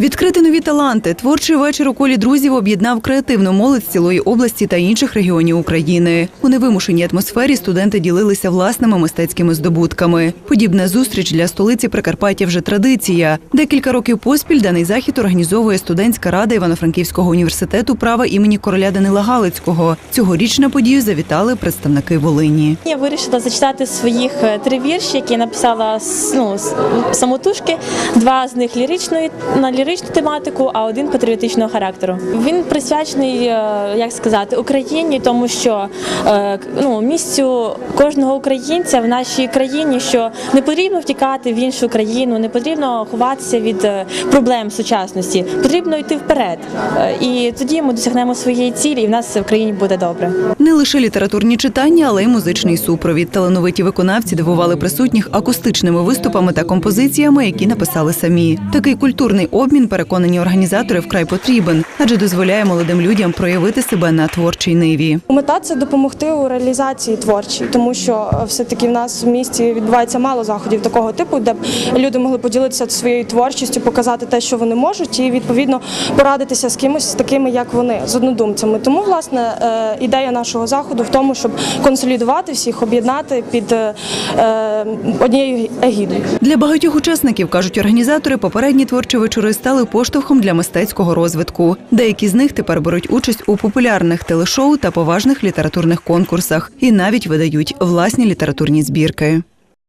Відкрити нові таланти. Творчий вечір у колі друзів об'єднав креативну молодь з цілої області та інших регіонів України. У невимушеній атмосфері студенти ділилися власними мистецькими здобутками. Подібна зустріч для столиці Прикарпаття вже традиція. Декілька років поспіль даний захід організовує студентська рада Івано-Франківського університету права імені короля Данила Галицького. Цьогоріч на подію завітали представники Волині. Я вирішила зачитати своїх е, три вірші, які написала ну, самотужки. Два з них ліричної на ліричну тематику, а один патріотичного характеру. Він присвячений, е, як сказати, Україні, тому що е, ну, місцю кожного українця в нашій країні, що не потрібно втікати в іншу країну, не потрібно ховатися від е, проблем сучасності. Потрібно йти вперед. І тоді ми досягнемо своєї цілі, і в нас в країні буде добре. Не лише літературні читання, але й музичний супровід. Талановиті виконавці дивували присутніх акустичними виступами та композиціями, які написали самі. Такий культурний обмін, переконані організатори, вкрай потрібен, адже дозволяє молодим людям проявити себе на творчій ниві. Мета це допомогти у реалізації творчій, тому що е, все-таки в нас в місті відбувається мало заходів такого типу, де б люди могли поділитися своєю творчістю, показати те, що вони можуть, і відповідно порадитися з кимось такими, як вони, з однодумцями. Тому власне е, ідея нашого заходу в тому, щоб консолідувати всіх, об'єднати під е, е, однією егідою. Для багатьох учасників кажуть організатори, попередні творчі вечори стали поштовхом для мистецького розвитку. Деякі з них тепер беруть участь у популярних телешоу та поважних літературних конкурсах і навіть видають власні літературні збірки.